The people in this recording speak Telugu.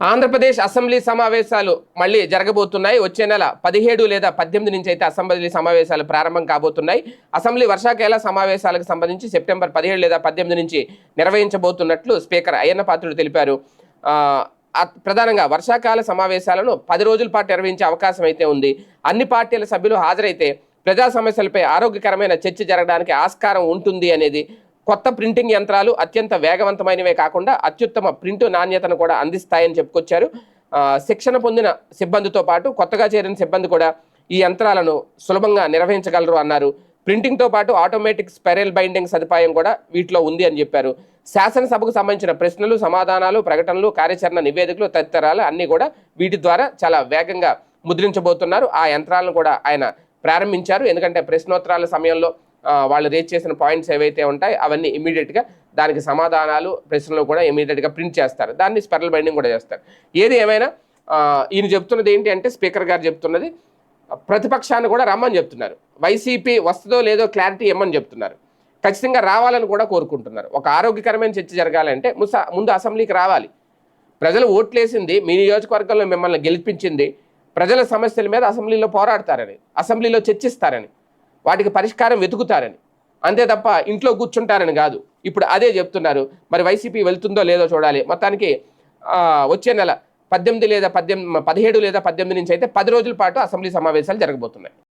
ఆంధ్రప్రదేశ్ అసెంబ్లీ సమావేశాలు మళ్ళీ జరగబోతున్నాయి. వచ్చే నెల పదిహేడు లేదా పద్దెనిమిది నుంచి అయితే అసెంబ్లీ సమావేశాలు ప్రారంభం కాబోతున్నాయి. అసెంబ్లీ వర్షాకాల సమావేశాలకు సంబంధించి సెప్టెంబర్ పదిహేడు లేదా పద్దెనిమిది నుంచి నిర్వహించబోతున్నట్లు స్పీకర్ అయ్యన్న పాత్రుడు తెలిపారు. ప్రధానంగా వర్షాకాల సమావేశాలను పది రోజుల పాటు నిర్వహించే అవకాశం అయితే ఉంది. అన్ని పార్టీల సభ్యులు హాజరైతే ప్రజా సమస్యలపై ఆరోగ్యకరమైన చర్చ జరగడానికి ఆస్కారం ఉంటుంది అనేది కొత్త ప్రింటింగ్ యంత్రాలు అత్యంత వేగవంతమైనవే కాకుండా అత్యుత్తమ ప్రింట్ నాణ్యతను కూడా అందిస్తాయని చెప్పుకొచ్చారు. శిక్షణ పొందిన సిబ్బందితో పాటు కొత్తగా చేరిన సిబ్బంది కూడా ఈ యంత్రాలను సులభంగా నిర్వహించగలరు అన్నారు. ప్రింటింగ్తో పాటు ఆటోమేటిక్ స్పెరల్ బైండింగ్ సదుపాయం కూడా వీటిలో ఉంది అని చెప్పారు. శాసనసభకు సంబంధించిన ప్రశ్నలు సమాధానాలు ప్రకటనలు కార్యాచరణ నివేదికలు తదితరాలు అన్నీ కూడా వీటి ద్వారా చాలా వేగంగా ముద్రించబోతున్నారు. ఆ యంత్రాలను కూడా ఆయన ప్రారంభించారు. ఎందుకంటే ప్రశ్నోత్తరాల సమయంలో వాళ్ళు రేజ్ చేసిన పాయింట్స్ ఏవైతే ఉంటాయో అవన్నీ ఇమీడియట్గా దానికి సమాధానాలు ప్రశ్నలు కూడా ఇమీడియట్గా ప్రింట్ చేస్తారు. దాన్ని స్పెరల్ బైండింగ్ కూడా చేస్తారు. ఏది ఏమైనా ఈయన చెప్తున్నది ఏంటి అంటే స్పీకర్ గారు చెప్తున్నది ప్రతిపక్షాన్ని కూడా రమ్మని చెప్తున్నారు. వైసీపీ వస్తుందో లేదో క్లారిటీ ఇమ్మని చెప్తున్నారు. ఖచ్చితంగా రావాలని కూడా కోరుకుంటున్నారు. ఒక ఆరోగ్యకరమైన చర్చ జరగాలంటే ముస ముందు అసెంబ్లీకి రావాలి. ప్రజలు ఓట్లేసింది మీ నియోజకవర్గంలో మిమ్మల్ని గెలిపించింది ప్రజల సమస్యల మీద అసెంబ్లీలో పోరాడతారని అసెంబ్లీలో చర్చిస్తారని. వాటికి పరిష్కారం వెతుకుతారని. అంతే తప్ప ఇంట్లో కూర్చుంటారని కాదు. ఇప్పుడు అదే చెప్తున్నారు. మరి వైసీపీ వెళ్తుందో లేదో చూడాలి. మొత్తానికి వచ్చే నెల పద్దెనిమిది లేదా పద్దెనిమిది పదిహేడు లేదా పద్దెనిమిది నుంచి అయితే పది రోజుల పాటు అసెంబ్లీ సమావేశాలు జరగబోతున్నాయి.